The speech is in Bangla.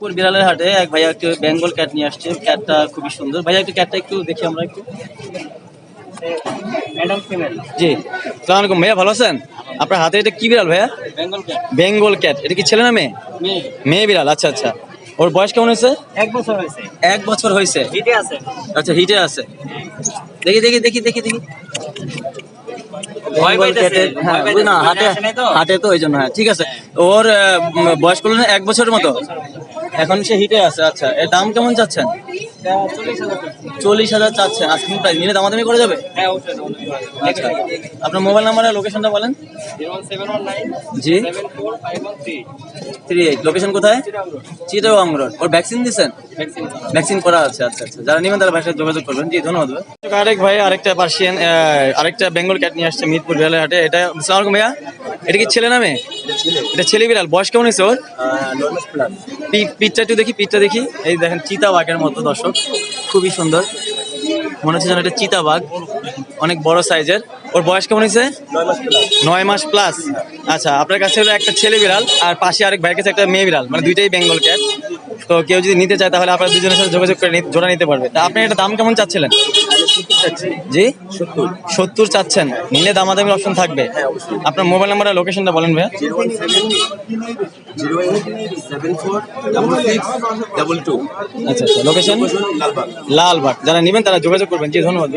পুর বিড়ালের হাটে এক ভাইয়া একটু বেঙ্গল ক্যাট নিয়ে আসছে। ক্যাটটা খুবই সুন্দর। ভাইয়া একটু ক্যাটটা একটু দেখি আমরা একটু। Madam female ji. সালাম আলাইকুম। ভাইয়া ভালো আছেন? আপনার হাতে এটা কি বিড়াল ভাইয়া? বেঙ্গল ক্যাট। বেঙ্গল ক্যাট। এটা কি ছেলে না মেয়ে? মেয়ে। বিড়াল। আচ্ছা আচ্ছা। ওর বয়স কেমন হয়েছে? এক বছর হয়েছে। এক বছর হয়েছে? হিটে আছে। আচ্ছা হিটে আছে। দেখি দেখি দেখি দেখি দেখি। হ্যাঁ হাটে তো? ওই জন্য হ্যাঁ। ঠিক আছে। ওর বয়স করলেন এক বছরের মতো? এখন সে হিটে আছে আচ্ছা। এর দাম কেমন চাচ্ছেন? চল্লিশ হাজার চাচ্ছেন আজকে প্রাইস নিলে দামাদামি করা যাবে? হ্যাঁ আচ্ছা। আপনার মোবাইল নাম্বার আর লোকেশনটা বলেন। জি। থ্রি এইট লোকেশন কোথায়? চিটাগাং রোড ওর ভ্যাকসিন দিছেন? ভ্যাকসিন ভ্যাকসিন করা আছে আচ্ছা আচ্ছা। যারা নেবেন তারা ভাইয়ের যোগাযোগ করবেন। জি ধন্যবাদ আরেক ভাই আরেকটা পার্সিয়ান আরেকটা বেঙ্গল ক্যাট নিয়ে আসছে মিরপুর বিড়ালের হাটে এটা আসসালামু আলাইকুম ভাইয়া। এটা কি ছেলে নামে? এটা ছেলে বিড়াল। বয়স কেমন হয়েছে ওর? পিঠটা একটু দেখি, পিঠটা দেখি। এই দেখেন, চিতা বাঘের মতো দর্শক। খুবই সুন্দর। মনে হচ্ছে যেন এটা চিতা বাঘ। অনেক বড় সাইজের। ওর বয়স কেমন হয়েছে? নয় মাস প্লাস আচ্ছা আপনার কাছে হলো একটা ছেলে বিড়াল আর পাশে আরেক ভাইয়ের কাছে একটা মেয়ে বিড়াল। মানে দুইটাই বেঙ্গল ক্যাট তো কেউ যদি নিতে চায় তাহলে আপনার দুজনের সাথে যোগাযোগ করে জোড়া নিতে পারবে। তা আপনি এটা দাম কেমন চাচ্ছিলেন? জি? সত্তর চাচ্ছেন। নিলে দামাদামির অপশন থাকবে। আপনার মোবাইল নাম্বার আর লোকেশনটা বলেন ভাইয়া। আচ্ছা আচ্ছা। লোকেশন লালবাগ। যারা নেবেন তারা যোগাযোগ করবেন। জি ধন্যবাদ